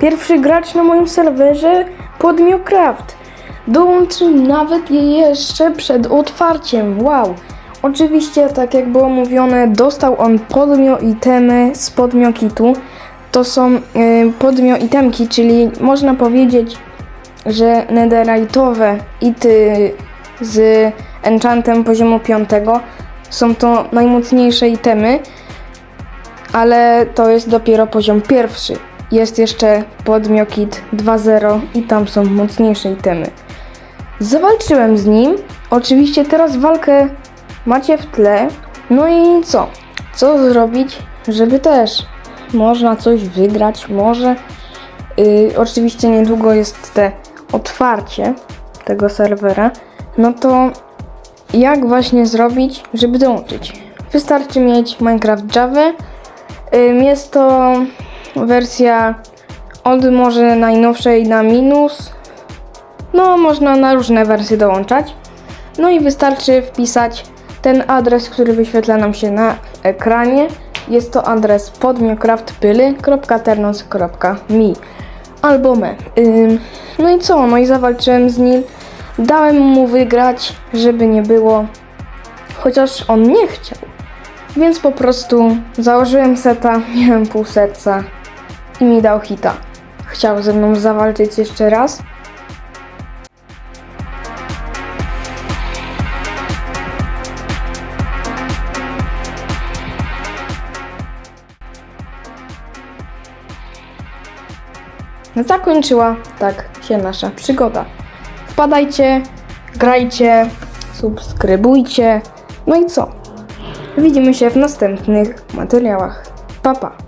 pierwszy gracz na moim serwerze Podmiocraft. Dołączył nawet je jeszcze przed otwarciem. Wow! Oczywiście, tak jak było mówione, dostał on podmio itemy z podmio kitu. To są y, podmio itemki, czyli można powiedzieć, że netherite'owe ity z enchantem poziomu 5 są to najmocniejsze itemy, ale to jest dopiero poziom pierwszy. Jest jeszcze podmiokit 2.0 i tam są mocniejsze itemy. Zawalczyłem z nim. Oczywiście teraz walkę macie w tle. No i co? Co zrobić, żeby też można coś wygrać? Może. Yy, oczywiście niedługo jest te otwarcie tego serwera. No to jak właśnie zrobić, żeby dołączyć? Wystarczy mieć Minecraft Java. Ym, Jest to wersja od może najnowszej na minus. No, można na różne wersje dołączać. No i wystarczy wpisać ten adres, który wyświetla nam się na ekranie. Jest to adres podmiocraftpyly.ternos.me albo me. Ym, no i co? No i zawalczyłem z nim. Dałem mu wygrać, żeby nie było. Chociaż on nie chciał. Więc po prostu założyłem seta, miałem pół serca i mi dał hita. Chciał ze mną zawalczyć jeszcze raz. Zakończyła tak się nasza przygoda. Wpadajcie, grajcie, subskrybujcie. No i co? Widzimy się w następnych materiałach. Pa pa!